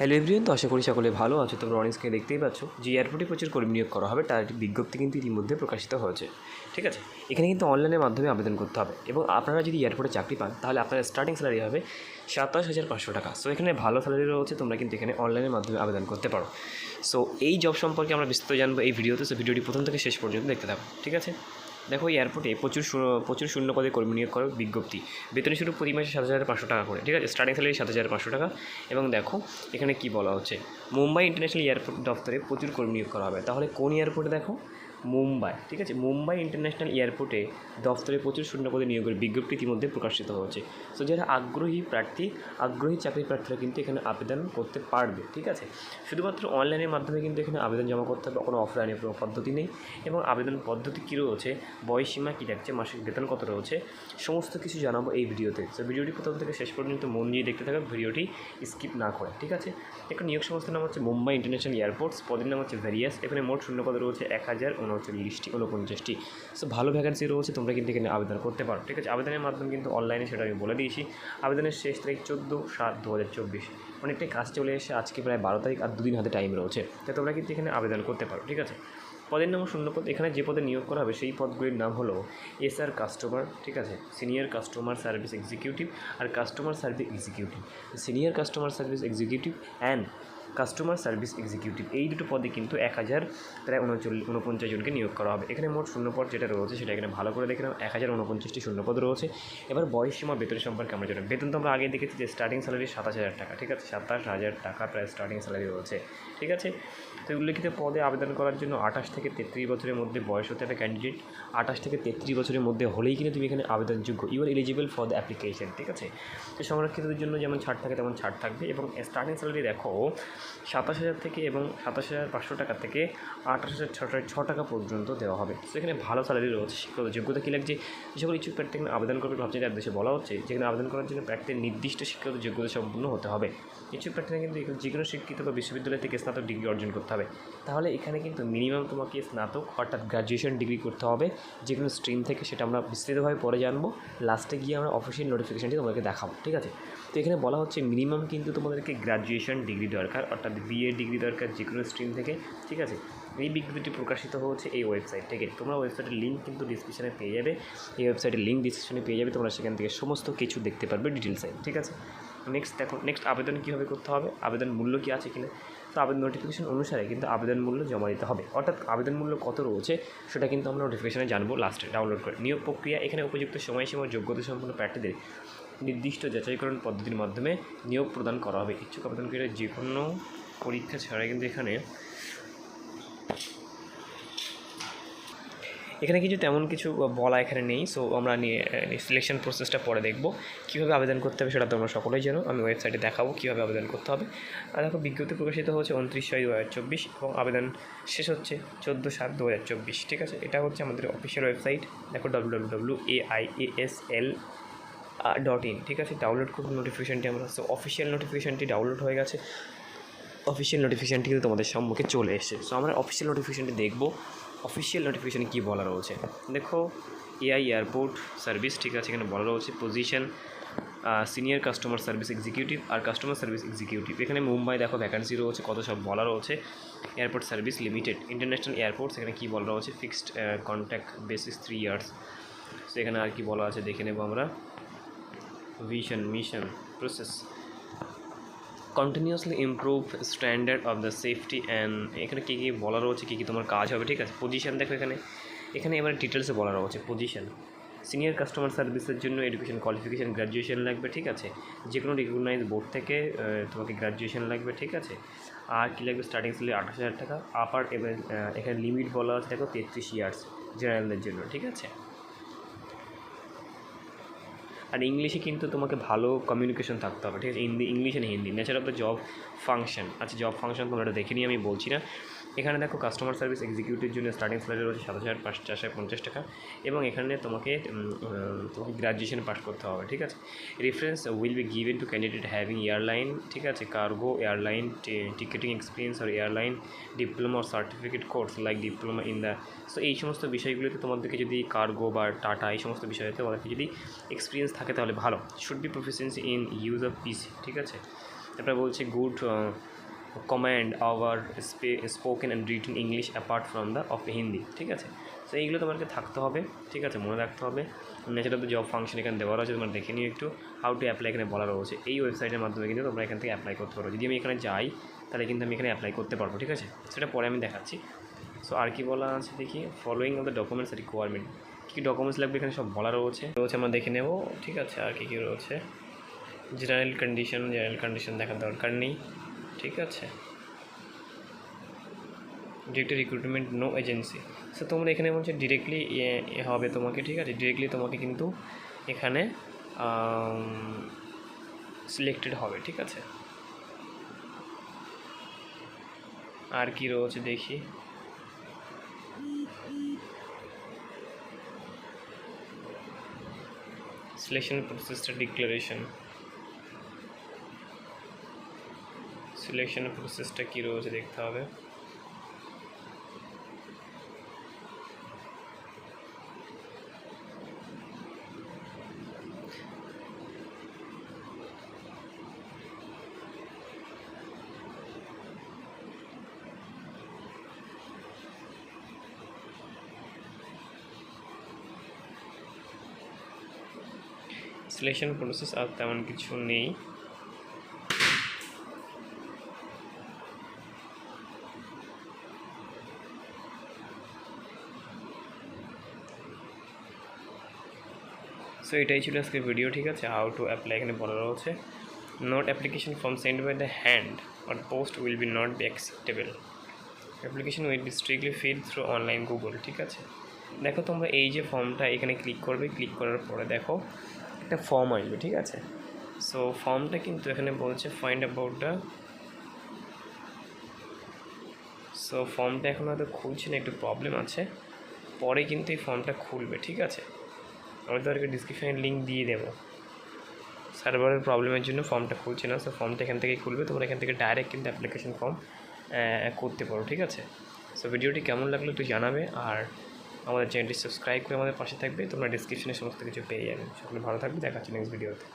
Hello everyone তো আশা করি সকলে ভালো আছো। তোমরা অনেক স্ক্রিনে দেখতেই পাচ্ছ। যে এয়ারপোর্টে প্রচুর কর্মী নিয়োগ করা হবে, তার একটি বিজ্ঞপ্তি কিন্তু ইতিমধ্যে প্রকাশিত হয়েছে। ঠিক আছে? এখানে কিন্তু অনলাইনের মাধ্যমে আবেদন করতে হবে। এবং আপনারা যদি এয়ারপোর্টে চাকরি পান, তাহলে আপনার স্টার্টিং স্যালারি হবে সাতাশ হাজার পাঁচশো টাকা। সো এখানে ভালো স্যালারি রয়েছে, তোমরা কিন্তু এখানে অনলাইনের মাধ্যমে আবেদন করতে পারো। সো এই জব সম্পর্কে আমরা বিস্তারিত জানব এই ভিডিওতে। সো ভিডিওটি প্রথম থেকে শেষ পর্যন্ত দেখতে থাকো। ঠিক আছে? দেখো এয়ারপোর্টে প্রচুর প্রচুর শূন্য পদে কর্মী নিয়োগ করার বিজ্ঞপ্তি। বেতন শুরু প্রতি মাসে সাত হাজার পাঁচশো টাকা করে, ঠিক আছে? স্টার্টিং স্যালারি সাত হাজার পাঁচশো টাকা। এবং দেখো, এখানে কি বলা হচ্ছে? মুম্বাই ইন্টারন্যাশনাল এয়ারপোর্ট দপ্তরে প্রচুর কর্মী নিয়োগ করা হবে। তাহলে কোন এয়ারপোর্টে দেখো? মুম্বাই, ঠিক আছে? মুম্বাই ইন্টারন্যাশনাল এয়ারপোর্টে দফতরে প্রচুর শূন্যপদে নিয়োগের বিজ্ঞপ্তি ইতিমধ্যে প্রকাশিত হয়েছে। সো যারা আগ্রহী প্রার্থী, আগ্রহী চাকরি প্রার্থীরা কিন্তু এখানে আবেদন করতে পারবে, ঠিক আছে? শুধুমাত্র অনলাইনের মাধ্যমে কিন্তু এখানে আবেদন জমা করতে হবে, কোনো অফলাইনে কোনো পদ্ধতি নেই এবং আবেদন পদ্ধতি কী রয়েছে বয়সীমা কী থাকছে, মাসিক বেতন কত রয়েছে, সমস্ত কিছু জানাব এই ভিডিওতে। সো ভিডিওটি প্রথম থেকে শেষ পর্যন্ত মন দিয়ে দেখতে থাকবে ভিডিওটি স্কিপ না করে, ঠিক আছে? একটা নিয়োগ সংস্থার নাম হচ্ছে মুম্বাই ইন্টারন্যাশনাল এয়ারপোর্টস, পদের নাম হচ্ছে ভেরিয়াস, এখানে মোট শূন্যপদ রয়েছে এক হাজার উনচল্লিশটি উনপঞ্চাশটি সো ভালো ভ্যাকেন্সি রয়েছে, তোমরা কিন্তু এখানে আবেদন করতে পারো। ঠিক আছে? আবেদনের মাধ্যমে কিন্তু অনলাইনে সেটা আমি বলে দিয়েছি। আবেদনের শেষ তারিখ চোদ্দ সাত দু হাজার চব্বিশ। অনেকটাই কাজ চলে এসে আজকে প্রায় বারো তারিখ আর দুদিন হাতে টাইম রয়েছে। তাই তোমরা কিন্তু এখানে আবেদন করতে পারো। ঠিক আছে? পদের নাম শূন্যপদ এখানে যে পদে নিয়োগ করা হবে, সেই পদগুলির নাম হলো এসআর কাস্টমার ঠিক আছে? Senior customer service executive R customer service executive senior customer service executive and customer service executive এই দুটো পদে কিন্তু এক হাজার প্রায় উনচল্লিশ উনপঞ্চাশ জনকে নিয়োগ করা হবে। এখানে মোট শূন্যপদ যেটা রয়েছে, সেটা এখানে ভালো করে দেখে নাও। এক হাজার উনপঞ্চাশটি শূন্যপদ রয়েছে। এবার বয়স সীমা বেতন সম্পর্কে আমরা জানি বেতন তো আমরা আগে দেখেছি যে স্টার্টিং স্যালারি সাতাশ হাজার টাকা, ঠিক আছে? সাতাশ হাজার টাকা প্রায় স্টার্টিং স্যালারি রয়েছে, ঠিক আছে? তো উল্লেখিত পদে আবেদন করার জন্য আঠাশ থেকে তেত্রিশ বছরের মধ্যে বয়স হতে হবে ক্যান্ডিডেট আঠাশ থেকে তেত্রিশ বছরের মধ্যে হলেই কিন্তু তুমি এখানে আবেদনযোগ্য। You are eligible for the application ঠিক আছে? তো সংরক্ষিতদের জন্য যেমন ছাড় থাকে, তেমন ছাড় থাকবে। এবং স্টার্টিং স্যালারি দেখো সাতাশ হাজার থেকে এবং সাতাশ হাজার পাঁচশো টাকা থেকে আঠাশ হাজার ছটা ছ টাকা পর্যন্ত দেওয়া হবে। তো এখানে ভালো স্যালারি রয়েছে শিক্ষাগত যোগ্যতা কী লাগছে? যে সকল ইচ্ছুক প্রার্থী এখানে আবেদন করবে ভাবছে তার দেশে বলা হচ্ছে, যেখানে আবেদন করার জন্য প্রার্থীর নির্দিষ্ট শিক্ষাগত যোগ্যতা সম্পূর্ণ হতে হবে। ইচ্ছুক প্রার্থীরা কিন্তু যে কোনো শিক্ষিত বা বিশ্ববিদ্যালয় থেকে স্নাতক ডিগ্রি অর্জন করতে হবে। তাহলে এখানে কিন্তু মিনিমাম তোমাকে স্নাতক অর্থাৎ গ্র্যাজুয়েশন ডিগ্রি করতে হবে, যে কোনো স্ট্রিম থেকে, সেটা আমরা বিস্তৃতভাবে পরে জানব। লাস্টে গিয়ে আমরা অফিসিয়াল নোটিফিকেশনটি তোমাদেরকে দেখাবো, ঠিক আছে? তো এখানে বলা হচ্ছে মিনিমাম কিন্তু তোমাদেরকে গ্র্যাজুয়েশন ডিগ্রি দরকার। অর্থাৎ বিএ ডিগ্রি দরকার যে কোনো স্ট্রিম থেকে, ঠিক আছে? এই বিজ্ঞপ্তিটি প্রকাশিত হচ্ছে এই ওয়েবসাইট থেকে। তোমরা ওয়েবসাইটের লিঙ্ক কিন্তু ডিসক্রিপশনে পেয়ে যাবে। এই ওয়েবসাইটের লিঙ্ক ডিসক্রিপশনে পেয়ে যাবে, তোমরা সেখান থেকে সমস্ত কিছু দেখতে পারবে ডিটেলসে ঠিক আছে? নেক্সট দেখো নেক্সট আবেদন কীভাবে করতে হবে? আবেদন মূল্য কি আছে কিনা? তো আবেদন নোটিফিকেশন অনুসারে কিন্তু আবেদন মূল্য জমা দিতে হবে। অর্থাৎ আবেদন মূল্য কত রয়েছে, সেটা কিন্তু আমরা নোটিফিকেশানে জানব লাস্টে ডাউনলোড করে। নিয়োগ প্রক্রিয়া এখানে উপযুক্ত সময়সীমা যোগ্যতা সম্পন্ন প্রার্থীদের নির্দিষ্ট যাচাইকরণ পদ্ধতির মাধ্যমে নিয়োগ প্রদান করা হবে। ইচ্ছুক আবেদনকারীরা যে কোনো পরীক্ষা ছাড়া কিন্তু এখানে এখানে কিছু তেমন কিছু বলা এখানে নেই। সো আমরা নিয়ে সিলেকশন প্রসেসটা পরে দেখব। কীভাবে আবেদন করতে হবে সেটা তোমরা সকলেই জানো। আমি ওয়েবসাইটে দেখাবো কীভাবে আবেদন করতে হবে। আর দেখো, বিজ্ঞপ্তি প্রকাশিত হচ্ছে উনত্রিশ ছয় দু হাজার চব্বিশ এবং আবেদন শেষ হচ্ছে চোদ্দ সাত দু হাজার চব্বিশ। ঠিক আছে? এটা হচ্ছে আমাদের অফিসিয়াল ওয়েবসাইট দেখো W W W A I S L dot in ঠিক আছে? ডাউনলোড করব নোটিফিকেশানটি আমরা সো অফিসিয়াল নোটিফিকেশানটি ডাউনলোড হয়ে গেছে। অফিসিয়াল নোটিফিকেশানটি কিন্তু তোমাদের সম্মুখে চলে এসেছে। সো আমরা অফিসিয়াল নোটিফিকেশানটি দেখব। অফিসিয়াল নোটিফিকেশানে কী বলা রয়েছে? দেখো এআই এয়ারপোর্ট সার্ভিস ঠিক আছে? এখানে বলা রয়েছে position senior customer service executive আর কাস্টমার সার্ভিস এক্সিকিউটিভ এখানে মুম্বাই দেখো ভ্যাকান্সি রয়েছে, কত সব বলা রয়েছে। Airport service limited international airports এখানে কী বলা রয়েছে? Fixed contact basis three years তো এখানে আর কি বলা আছে দেখে নেব আমরা। Vision, mission, process. Continuously improve standard of the safety and এখানে কী কী বলা রয়েছে, কী কী তোমার কাজ হবে, ঠিক আছে? পজিশন দেখো এখানে। এখানে এবার ডিটেলসে বলা রয়েছে পজিশন সিনিয়র কাস্টমার সার্ভিসের জন্য এডুকেশন কোয়ালিফিকেশান গ্র্যাজুয়েশন লাগবে, ঠিক আছে? যে কোনো রিকগনাইজ বোর্ড থেকে তোমাকে গ্র্যাজুয়েশন লাগবে, ঠিক আছে? আর কী লাগবে? স্টার্টিং স্যালারি আঠাশ হাজার টাকা আপার এবার এখানে লিমিট বলা আছে, দেখো, তেত্রিশ ইয়ার্স জেনারেলদের জন্য, ঠিক আছে? আর ইংলিশে কিন্তু তোমাকে ভালো কমিউনিকেশন থাকতে হবে, ঠিক আছে? Hindi English and Hindi nature of the job function আচ্ছা জব ফাংশন তোমরা এটা দেখে নিয়ে আমি বলছি না। এখানে দেখো কাস্টমার সার্ভিস এক্সিকিউটিভ জন্য স্টার্টিং স্যালারি রয়েছে সাত হাজার পাঁচ চারশো পঞ্চাশ টাকা এবং এখানে তোমাকে তোমাকে গ্র্যাজুয়েশন পাস করতে হবে, ঠিক আছে? Reference will be given to candidate having airline ঠিক আছে? Cargo airline ticketing experience R airline diploma certificate course like diploma in the so এই সমস্ত বিষয়গুলোতে তোমাদেরকে যদি কার্গো বা টাটা এই সমস্ত বিষয়তে তোমাদেরকে যদি এক্সপিরিয়েন্স থাকে তাহলে ভালো। Should be proficiency in use of PC ঠিক আছে? তারপরে বলছে good command our spoken and written English apart from the of Hindi ঠিক আছে? তো এইগুলো তোমাকে থাকতে হবে, ঠিক আছে? মনে রাখতে হবে। ন্যাচারাল তো জব ফাংশন এখানে দেওয়া রয়েছে, তোমরা দেখে নিও একটু। হাউ টু অ্যাপ্লাই এখানে বলা রয়েছে। এই ওয়েবসাইটের মাধ্যমে কিন্তু তোমরা এখান থেকে অ্যাপ্লাই করতে পারো। যদি আমি এখানে যাই, তাহলে কিন্তু আমি এখানে অ্যাপ্লাই করতে পারব, ঠিক আছে? সেটা পরে আমি দেখাচ্ছি। সো আর কি বলা আছে দেখি? Following of the documents requirement কী কী ডকুমেন্টস লাগবে এখানে? সব বলা রয়েছে। রয়েছে আমরা দেখে নেব, ঠিক আছে? আর কী কী রয়েছে? জেনারেল কন্ডিশন জেনারেল কন্ডিশন দেখার দরকার নেই। ঠিক আছে? Direct recruitment no agency so তোমরা এখানে বলছে ডিরেক্টলি হবে তোমাকে, ঠিক আছে? ডিরেক্টলি তোমাকে কিন্তু এখানে সিলেক্টেড হবে, ঠিক আছে? আর কি রয়েছে দেখি? সিলেকশন প্রসেসটা ডিক্লারেশন সিলেকশন প্রসেসটা কী রয়েছে দেখতে হবে সিলেকশন প্রসেস আর তেমন কিছু নেই সো এটাই ছিল আজকে ভিডিও ঠিক আছে? হাউ টু অ্যাপ্লাই এখানে বলা রয়েছে। Not application form send by the hand or post will be not be acceptable application will be strictly fill through online Google ঠিক আছে? দেখো তোমরা এই যে ফর্মটা এখানে ক্লিক করবে ক্লিক করার পরে দেখো একটা ফর্ম আসবে, ঠিক আছে? সো ফর্মটা কিন্তু এখানে বলছে ফাইন্ড অ্যাবাউট দ্য সো ফর্মটা এখন হয়তো খুলছে না, একটু প্রবলেম আছে। পরে কিন্তু এই ফর্মটা খুলবে, ঠিক আছে? আমি তোমাদেরকে ডিসক্রিপশানে লিঙ্ক দিয়ে দেবো। সার্ভারের প্রবলেমের জন্য ফর্মটা খুলছে না সো ফর্মটা এখান থেকেই খুলবে। তোমরা এখান থেকে ডাইরেক্ট কিন্তু অ্যাপ্লিকেশান ফর্ম করতে পারো, ঠিক আছে? সো ভিডিওটি কেমন লাগল একটু জানাবে, আর আমাদের চ্যানেলটি সাবস্ক্রাইব করে আমাদের পাশে থাকবে। তোমরা ডিসক্রিপশানে সমস্ত কিছু পেয়ে যাবে। সকলে ভালো থাকবে, দেখা হচ্ছে নেক্সট ভিডিওতে